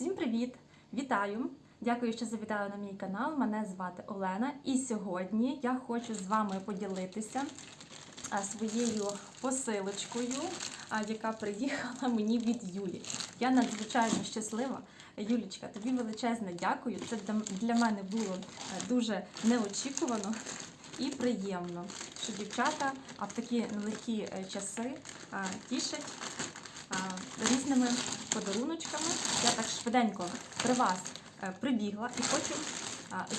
Всім привіт! Вітаю! Дякую, що завітали на мій канал. Мене звати Олена, і сьогодні я хочу з вами поділитися своєю посилочкою, яка приїхала мені від Юлі. Я надзвичайно щаслива. Юлічка, тобі величезне дякую. Це для- мене було е, дуже неочікувано і приємно, що дівчата в такі нелегкі е, часи тішать різними подаруночками. Я так швиденько при вас е, прибігла і хочу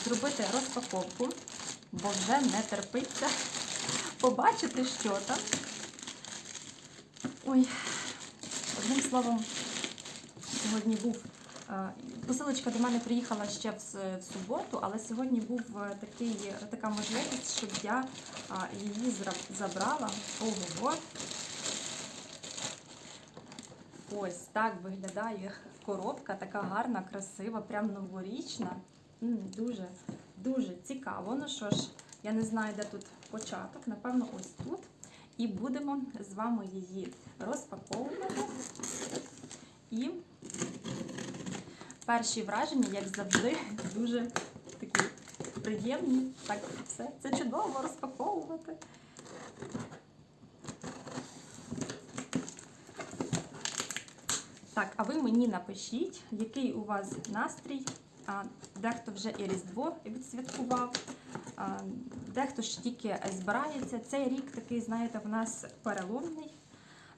зробити розпаковку, бо вже не терпиться побачити, що там. Ой, одним словом, сьогодні був. е, Посилочка до мене приїхала ще в, суботу, але сьогодні був е, такий, така можливість, щоб я її забрала. Ого. Ось так виглядає коробка, така гарна, красива, прям новорічна. Дуже, дуже цікаво. Ну що ж, я не знаю, де тут початок, напевно, ось тут. І будемо з вами її розпаковувати. І перші враження, як завжди, дуже такі приємні. Так, все це чудово розпаковувати. Так, а ви мені напишіть, який у вас настрій. Дехто вже і Різдво відсвяткував, дехто ж тільки збирається. Цей рік такий, знаєте, в нас переломний,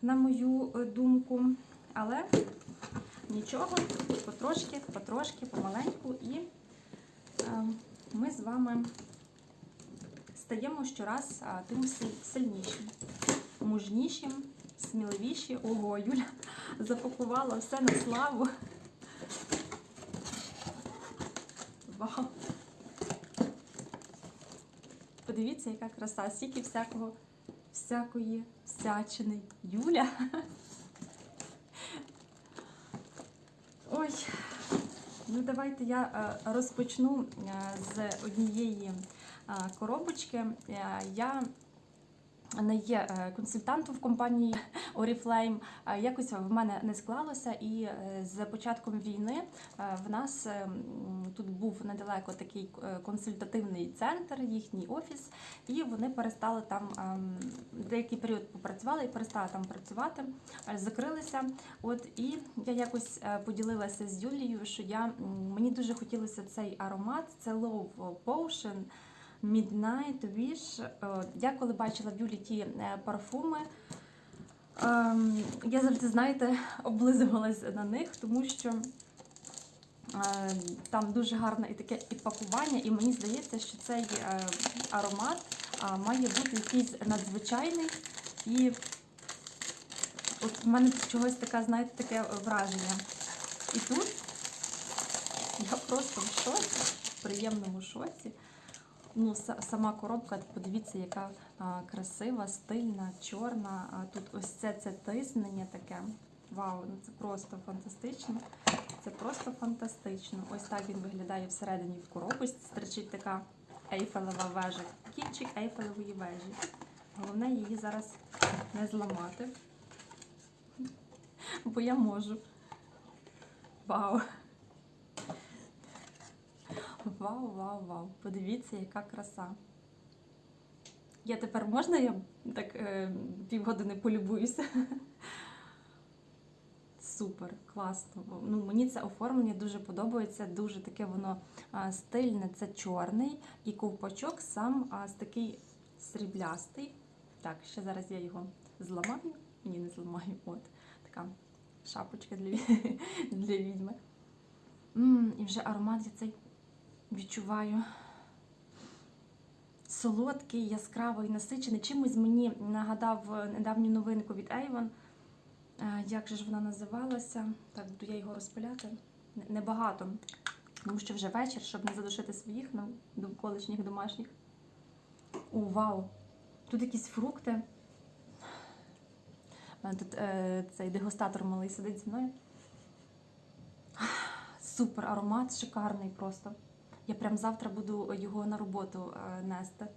на мою е, думку. Але нічого, потрошки, потрошки, помаленьку, і е, ми з вами стаємо щораз тим сильнішим, мужнішим, сміливіші. Ого, Юля запакувала все на славу. Вау! Подивіться, яка краса, стільки всякого, всякої всячини. Юля. Ой, ну давайте я е, розпочну е, з однієї е, коробочки. Я не є е, консультантом в компанії Oriflame. Якось в мене не склалося, і е, з початком війни е, в нас тут був недалеко такий консультативний центр, їхній офіс, і вони перестали там деякий період попрацювали і перестали там працювати, закрилися. От і я якось поділилася з Юлією, що я мені дуже хотілося цей аромат, це Love Potion. Midnight Wish. Е, Я коли бачила в Юлі ті е, парфуми, ем, я завжди, знаєте, облизувалась на них, тому що е, там дуже гарне і таке і пакування, і мені здається, що цей аромат має бути якийсь надзвичайний. І от в мене чогось таке, знаєте, таке враження. І тут я просто в шоці, в приємному шоці. Ну, сама коробка, подивіться, яка красива, стильна, чорна. Тут ось це, це тиснення таке. Вау, ну це просто фантастично. Це просто фантастично. Ось так він виглядає всередині в коробочці. Стричить така ейфелева вежа. Кінчик ейфелевої вежі. Головне її зараз не зламати. Бо я можу. Вау! Вау, вау, вау. Подивіться, яка краса. Я тепер можна я так е, півгодини полюбуюся? Супер, класно. Ну, мені це оформлення дуже подобається, дуже таке воно стильне, це чорний, і ковпачок сам а, з такий сріблястий. Так, ще зараз я його зламаю. Ні, не зламаю. От така шапочка для, для відьми. м і вже аромат цей відчуваю солодкий, яскравий, насичений. Чимось мені нагадав е, недавню новинку від Avon. Е, Як же ж вона називалася? Так, буду я його розпиляти. Небагато, тому що вже вечір, щоб не задушити своїх ну, довколишніх домашніх. О, вау! Тут якісь фрукти. Тут е, цей дегустатор малий сидить зі мною. Супер аромат, шикарний просто. Я прям завтра буду його на роботу е, нести.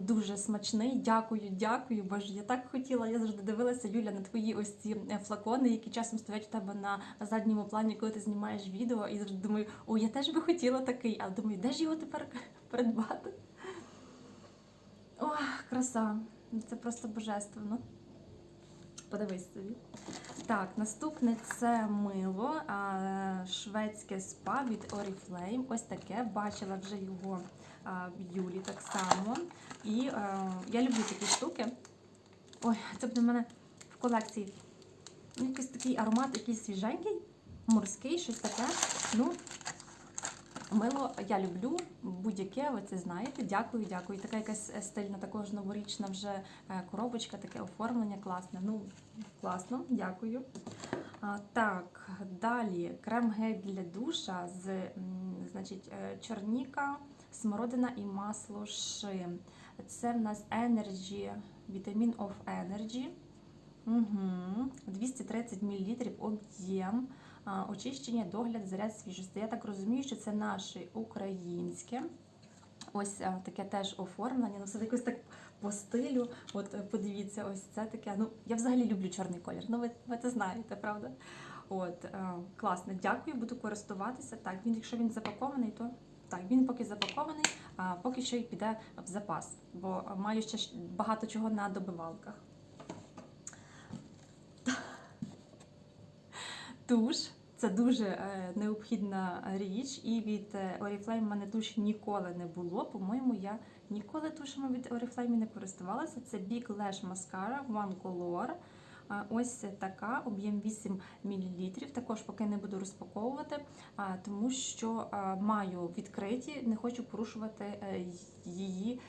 Дуже смачний, дякую, дякую. Боже, я так хотіла. Я завжди дивилася, Юля, на твої ось ці е, флакони, які часом стоять у тебе на задньому плані, коли ти знімаєш відео. І завжди думаю, о, я теж би хотіла такий. А думаю, де ж його тепер придбати? Ох, краса. Це просто божественно. Подивись собі. Так, наступне це мило шведське спа від Oriflame. Ось таке. Бачила вже його в Юлі так само. І а, я люблю такі штуки. Ой, це буде в мене в колекції. Якийсь такий аромат, якийсь свіженький, морський, щось таке. Ну, мило я люблю, будь-яке, ви це знаєте. Дякую, дякую. Така якась стильна, також новорічна вже е, коробочка, таке оформлення класне. Ну, класно, дякую. Так, далі крем-гель для душа з значить, е, чорніка, смородина і масло шим. Це в нас Energy, вітамін of Energy. Угу. 230 мл об'єм, очищення, догляд, заряд свіжості. Я так розумію, що це наше українське. Ось таке теж оформлення. Ну, все якось так по стилю. От е, подивіться, ось це таке. Ну, я взагалі люблю чорний колір. Ну, ви, ви це знаєте, правда? От, е, класно, дякую, буду користуватися. Так, він, якщо він запакований, то так, він поки запакований, а поки що й піде в запас, бо маю ще багато чого на добивалках. Туш. Це дуже е, необхідна річ, і від е, Oriflame в мене туш ніколи не було. По-моєму, я ніколи тушами від Oriflame не користувалася. Це Big Lash Mascara One Color. Ось така, об'єм 8 мл. Також поки не буду розпаковувати, тому що маю відкриті, не хочу порушувати е, її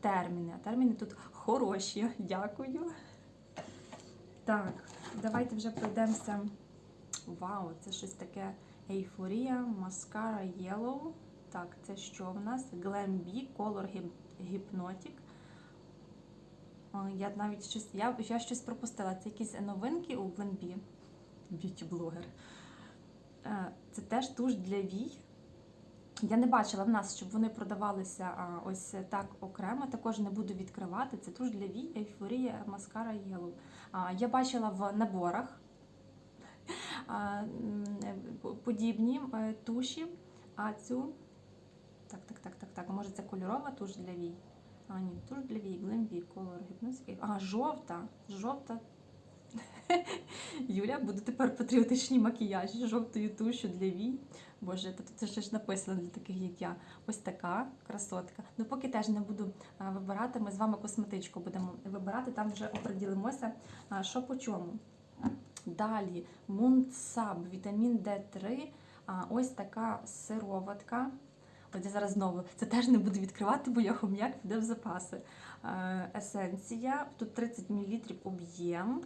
терміни. А терміни тут хороші. Дякую. Так, давайте вже пройдемося. Вау, це щось таке ейфорія, маскара Yellow. Так, це що в нас? Glam B, Color Hyp- Hypnotic. Я навіть щось, я, я щось пропустила. Це якісь новинки у Glam B. Б'юті-блогер. Е, Це теж туш для вій. Я не бачила в нас, щоб вони продавалися ось так окремо. Також не буду відкривати. Це туш для вій, ейфорія, маскара Yellow. Я бачила в наборах подібні е, туші. А цю. Так, так, так, так, так. Може, це кольорова туш для вій? А, ні, туш для вій, Glam Color Hypnotic. А, жовта. Жовта. Юля, буду тепер патріотичні макіяжі жовтою тушу для вій. Боже, тут ще ж написано для таких, як я. Ось така красотка. Ну, поки теж не буду вибирати, ми з вами косметичку будемо вибирати, там вже оприділимося, що по чому. Далі Мунцаб, вітамін Д3. А, ось така сироватка. От я зараз знову це теж не буду відкривати, бо я хом'як піде в запаси. Е, Есенція, тут 30 мл об'єм.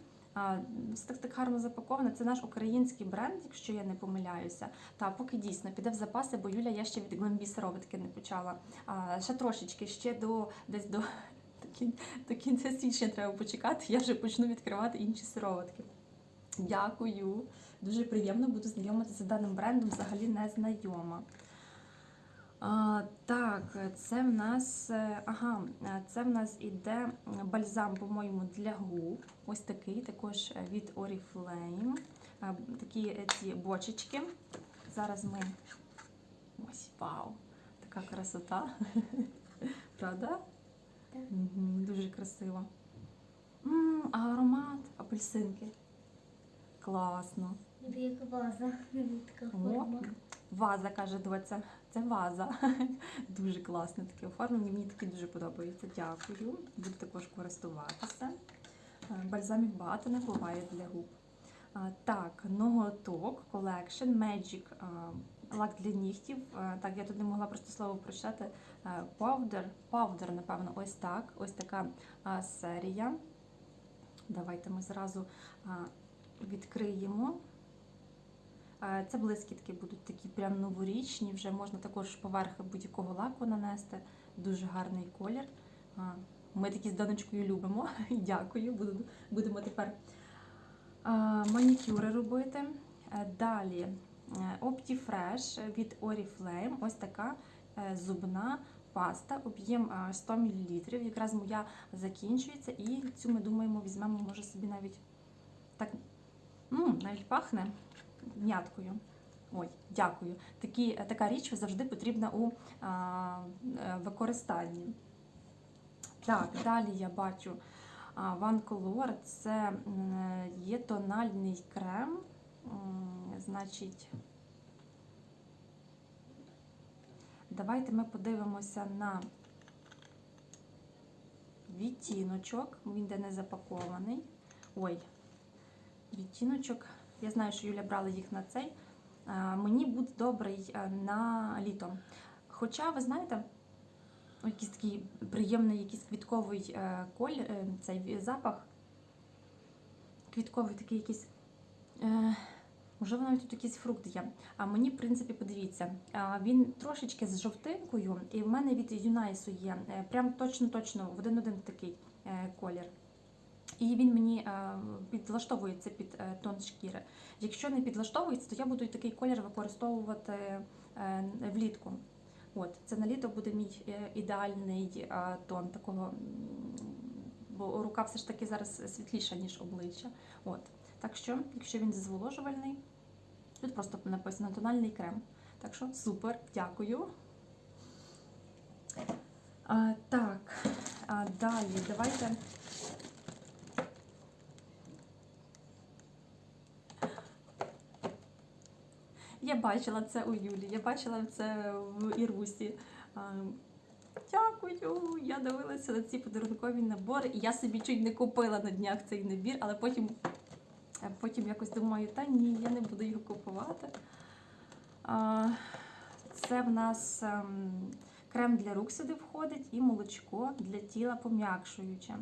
Так, так гарно запаковано. Це наш український бренд, якщо я не помиляюся. Та поки дійсно піде в запаси, бо Юля я ще від Гламбі сироватки не почала. А, ще трошечки, ще до десь до, до кінця січня треба почекати. Я вже почну відкривати інші сироватки. Дякую. Дуже приємно буду знайомитися з даним брендом, взагалі не знайома. А, так, це в нас е, ага, це в нас іде бальзам, по-моєму, для губ. Ось такий, також е, від Oriflame. Е, Такі е, ці бочечки. Зараз ми. Ось, вау! Така красота. Правда? Дуже красиво. Аромат апельсинки. Класно. Як ваза. Така О, форма. Ваза, каже доця. Це ваза. Дуже класне таке оформлення. Мені таке дуже подобається. Дякую. Буду також користуватися. Е, Бальзамів багато не буває для губ. Так, ноготок Collection Magic а, лак для нігтів. Так, я тут не могла просто слово прочитати. Е, Powder, Powder, напевно, ось так. Ось така серія. Давайте ми зразу відкриємо. Е, Це блискітки будуть такі прям новорічні, вже можна також поверх будь-якого лаку нанести. Дуже гарний колір. Ми такі з донечкою любимо. Дякую. Будемо тепер манікюри робити. Е, Далі е, Optifresh від Oriflame. Ось така е, зубна паста, об'єм е, 100 мл. Якраз моя закінчується, і цю ми думаємо, візьмемо, може собі навіть так м, навіть пахне м'яткою. Ой, дякую. Такі, така річ завжди потрібна у а, е, використанні. Так, далі я бачу One Color. Це є тональний крем. Значить, давайте ми подивимося на відтіночок. Він де не запакований. Ой, відтіночок. Я знаю, що Юля брала їх на цей. Мені буде добрий е, на літо. Хоча, ви знаєте, якийсь такий приємний, якийсь квітковий е, коль, е, цей запах. Квітковий такий якийсь. Можливо, навіть тут якийсь фрукт є. А мені, в принципі, подивіться, він трошечки з жовтинкою, і в мене від Юнайсу є. Прям точно-точно в один-один такий колір. І він мені е, підлаштовується під е, тон шкіри. Якщо не підлаштовується, то я буду такий колір використовувати е, влітку. От, це на літо буде мій ідеальний тон такого, бо рука все ж таки зараз світліша, ніж обличчя. От. Так що, якщо він зволожувальний, тут просто написано тональний крем. Так що супер, дякую. А, так, а, далі давайте. Я бачила це у Юлі, я бачила це в Ірусі. Дякую. Я дивилася на ці подарункові набори, я собі чуть не купила на днях цей набір, але потім, е, потім якось думаю, та ні, я не буду його купувати. Це в нас ем, крем для рук сюди входить і молочко для тіла пом'якшуюче.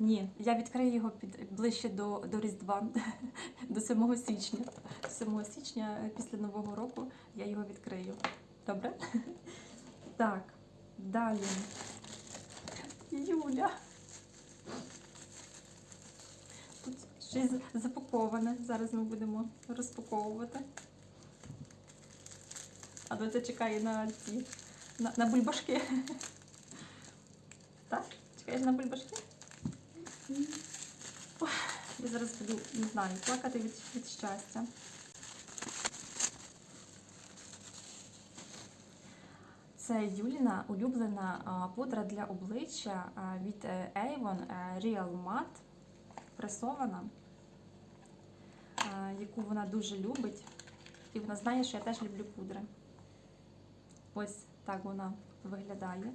Ні, я відкрию його під ближче до, до Різдва, до 7 січня. 7 січня е, після Нового року я його відкрию. Добре? Так, далі. Юля. Тут щось запаковане. Зараз ми будемо розпаковувати. А доця чекає на ці на, на бульбашки. Так? Чекаєш на бульбашки? Ой, Я зараз буду, не знаю, плакати від, від щастя. Це Юліна улюблена пудра для обличчя від е, Avon е, Real Matte пресована, яку вона дуже любить. І вона знає, що я теж люблю пудри. Ось так вона виглядає.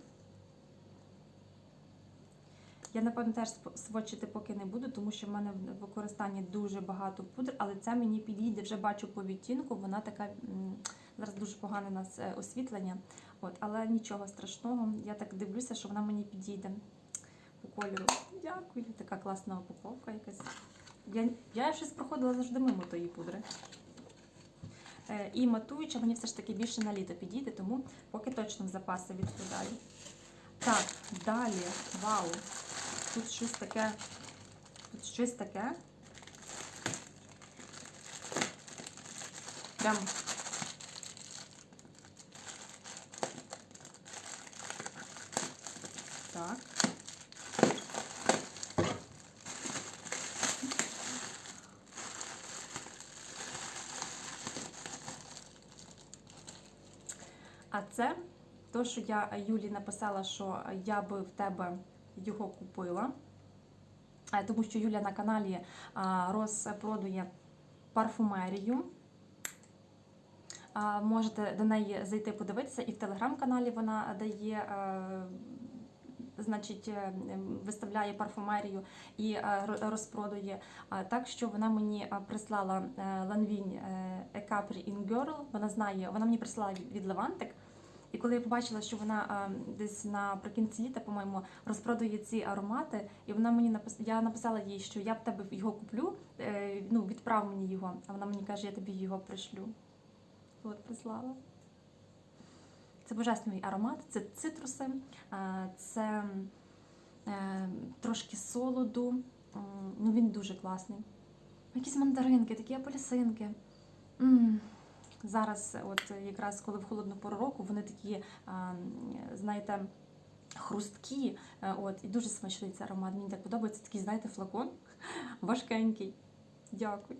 Я, напевно, теж сводчити поки не буду, тому що в мене в використанні дуже багато пудр, але це мені підійде, вже бачу по відтінку. Вона така зараз дуже погане у нас е, освітлення. От, але нічого страшного. Я так дивлюся, що вона мені підійде по кольору. Дякую, така класна упаковка якась. Я, я щось проходила завжди мимо тої пудри. Е, І матуюча мені все ж таки більше на літо підійде, тому поки точно в запаси відкладаю. Так, далі. Вау! Тут щось таке. Тут щось таке. Прям. Так. А це то, що я Юлі написала, що я би в тебе його купила. Е, Тому що Юля на каналі а, розпродує парфумерію. Можете до неї зайти подивитися, і в телеграм-каналі вона дає, е, значить, е, виставляє парфумерію і е, розпродує. Так що вона мені е, прислала Ланвінь Екапрі In Girl. Вона знає, вона мені прислала від Левантик. І коли я побачила, що вона десь наприкінці літа, по-моєму, розпродує ці аромати, і вона мені напис... я написала їй, що я в тебе його куплю, е, ну відправ мені його. А вона мені каже, я тобі його пришлю. От прислала. Це божественний аромат, це цитруси, це е, трошки солоду. Ну він дуже класний. Якісь мандаринки, такі апельсинки. М, Зараз, от якраз коли в холодну пору року, вони такі, знаєте, хрусткі, е, от, і дуже смачний цей аромат. Мені так подобається такий, знаєте, флакон важкенький. Дякую.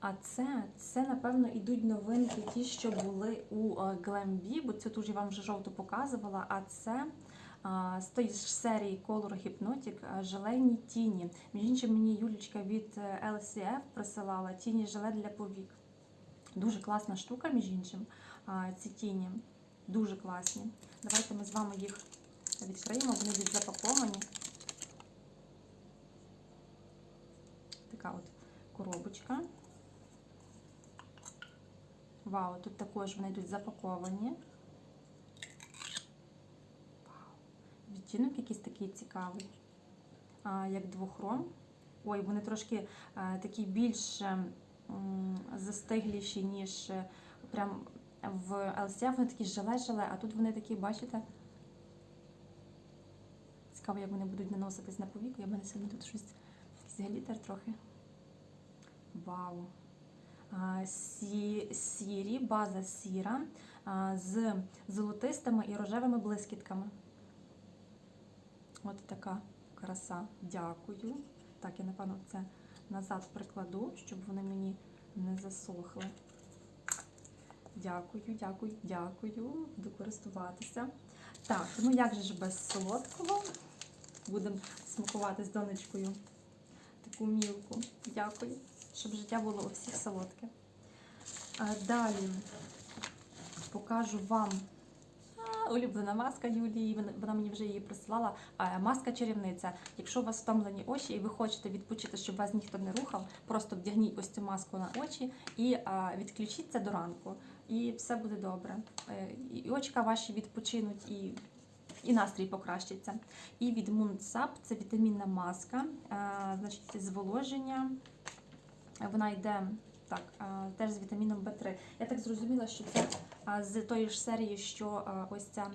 А це, це, напевно, ідуть новинки, ті, що були у е, бо цю тут я вам вже жовту показувала. А це з тої ж серії Color Hypnotic е, желейні тіні. Між іншим, мені Юлічка від е, LCF присилала тіні желе для повік. Дуже класна штука, між іншим, ці тіні. Дуже класні. Давайте ми з вами їх відкриємо, вони будуть запаковані. Така от коробочка. Вау, тут також вони йдуть запаковані. Вау. Відтінок якийсь такий цікавий, як двохром. Ой, вони трошки такі більш застигліші, ніж е, прям в LCF. Вони такі желе-желе, а тут вони такі, бачите? Цікаво, як вони будуть наноситись на повіку. Я в мене сьогодні тут щось глітер трохи. Вау! Сі, сірі, база сіра з золотистими і рожевими блискітками. От така краса. Дякую. Так, я напевно це назад прикладу, щоб вони мені не засохли. Дякую, дякую, дякую. Буду користуватися. Так, ну як же ж без солодкого? Будемо смакувати з донечкою таку мілку. Дякую, щоб життя було у всіх солодке. А далі покажу вам улюблена маска Юлії. Вона, мені вже її присилала. Маска чарівниця. Якщо у вас втомлені очі і ви хочете відпочити, щоб вас ніхто не рухав, просто вдягніть ось цю маску на очі і відключіться до ранку. І все буде добре. Е, І очка ваші відпочинуть, і, і настрій покращиться. І від Moonsap це вітамінна маска, значить, зволоження. Вона йде так, теж з вітаміном В3. Я так зрозуміла, що це з тої ж серії, що ось ця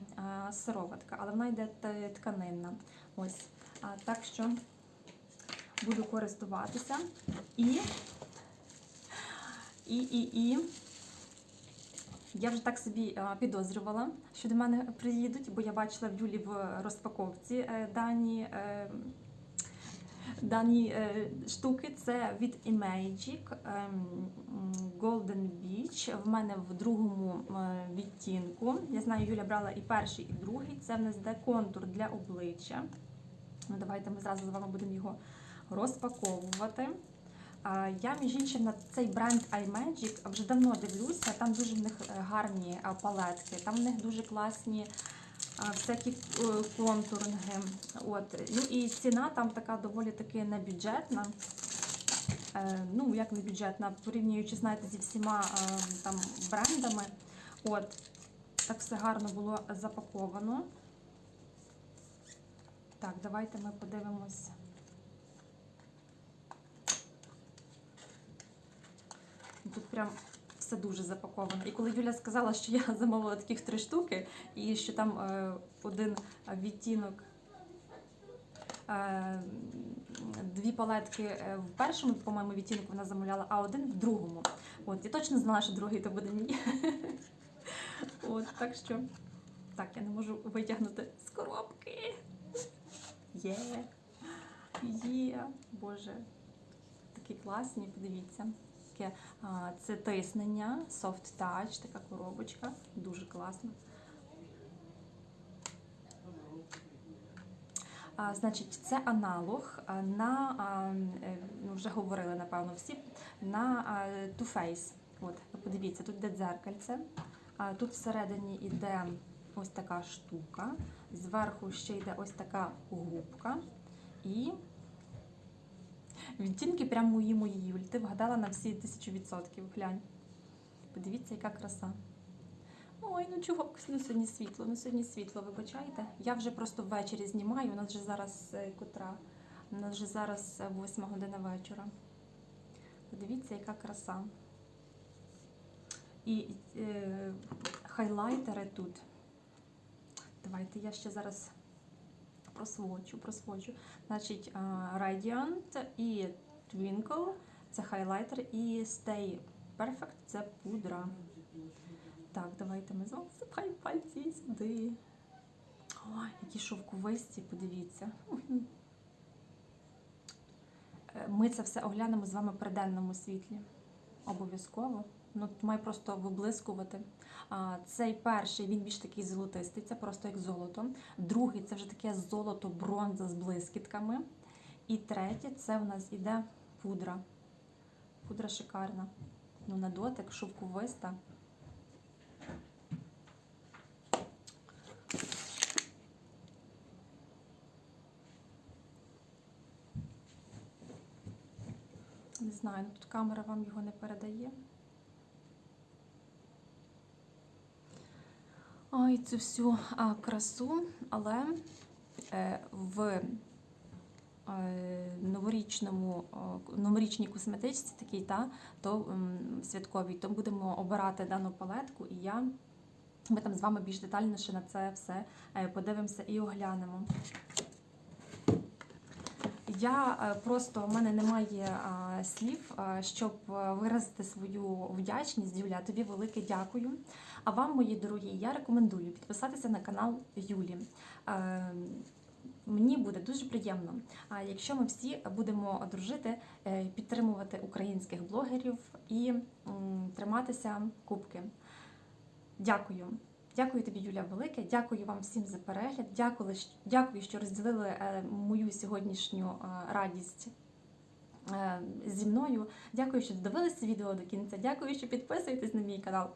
сироватка, але вона йде тканинна. Ось. Так що буду користуватися. І, і, і, і. Я вже так собі підозрювала, що до мене приїдуть, бо я бачила в Юлі в розпаковці е, дані, е, дані е, штуки. Це від Imagic ем, Golden Beach. В мене в другому е, відтінку. Я знаю, Юля брала і перший, і другий. Це в нас йде контур для обличчя. Ну, давайте ми зразу з вами будемо його розпаковувати. Я, між іншим, на цей бренд iMagic вже давно дивлюся. Там дуже в них е, гарні палетки, там в них дуже класні всякі е, контуринги. От. Ну і ціна там така доволі таки небюджетна. Е, Ну, як не бюджетна, порівнюючи, знаєте, зі всіма е, там брендами. От. Так все гарно було запаковано. Так, давайте ми подивимось. Тут прям все дуже запаковано. І коли Юля сказала, що я замовила таких три штуки, і що там е, один відтінок, е, дві палетки е, в першому, по-моєму, відтінку вона замовляла, а один в другому. От, я точно знала, що другий то буде мій. От, так що, так, я не можу витягнути з коробки. Є, є, Боже, такі класні, подивіться. Таке, Це тиснення, soft touch, така коробочка, дуже класно. А, значить, це аналог на, ну, вже говорили, напевно, всі, на Too Faced. От, подивіться, тут йде дзеркальце, тут всередині йде ось така штука, зверху ще йде ось така губка і Відтінки прям мої мої Юль. Ти вгадала на всі тисячу відсотків. Глянь. Подивіться, яка краса. Ой, ну чого ну сьогодні світло, ну сьогодні світло, вибачайте. Я вже просто ввечері знімаю, у нас вже зараз е, котра. У нас вже зараз е, восьма година вечора. Подивіться, яка краса. І е, хайлайтери тут. Давайте я ще зараз просвочу, просвочу. Значить, Radiant і Twinkle це хайлайтер, і Stay Perfect це пудра. Так, давайте ми знову запхаємо пальці сюди. Ой, які шовковисті, подивіться. Е, Ми це все оглянемо з вами при денному світлі. Обов'язково. Ну, має просто виблискувати. А, цей перший він більш такий золотистий, це просто як золото. Другий це вже таке золото, бронза з блискітками. І третє це в нас іде пудра. Пудра шикарна. Ну, на дотик, шовковиста. Не знаю, ну тут камера вам його не передає. Ой, цю всю а, красу, але е, в е, новорічному, о, новорічній косметичці такій, та, то е, святковій, то будемо обирати дану палетку, і я, ми там з вами більш детальніше на це все е, подивимося і оглянемо. Я е, просто в мене немає а, слів, а, щоб е, виразити свою вдячність. Юля, тобі велике дякую. А вам, мої дорогі, я рекомендую підписатися на канал Юлі. Е, Мені буде дуже приємно, якщо ми всі будемо дружити, е, підтримувати українських блогерів і триматися кубки. Дякую. Дякую тобі, Юля, велике. Дякую вам всім за перегляд. Дякую, що розділили е, мою сьогоднішню е, радість е, зі мною. Дякую, що додивилися відео до кінця. Дякую, що підписуєтесь на мій канал.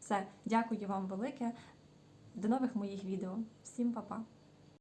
Все, дякую вам велике. До нових моїх відео. Всім па-па.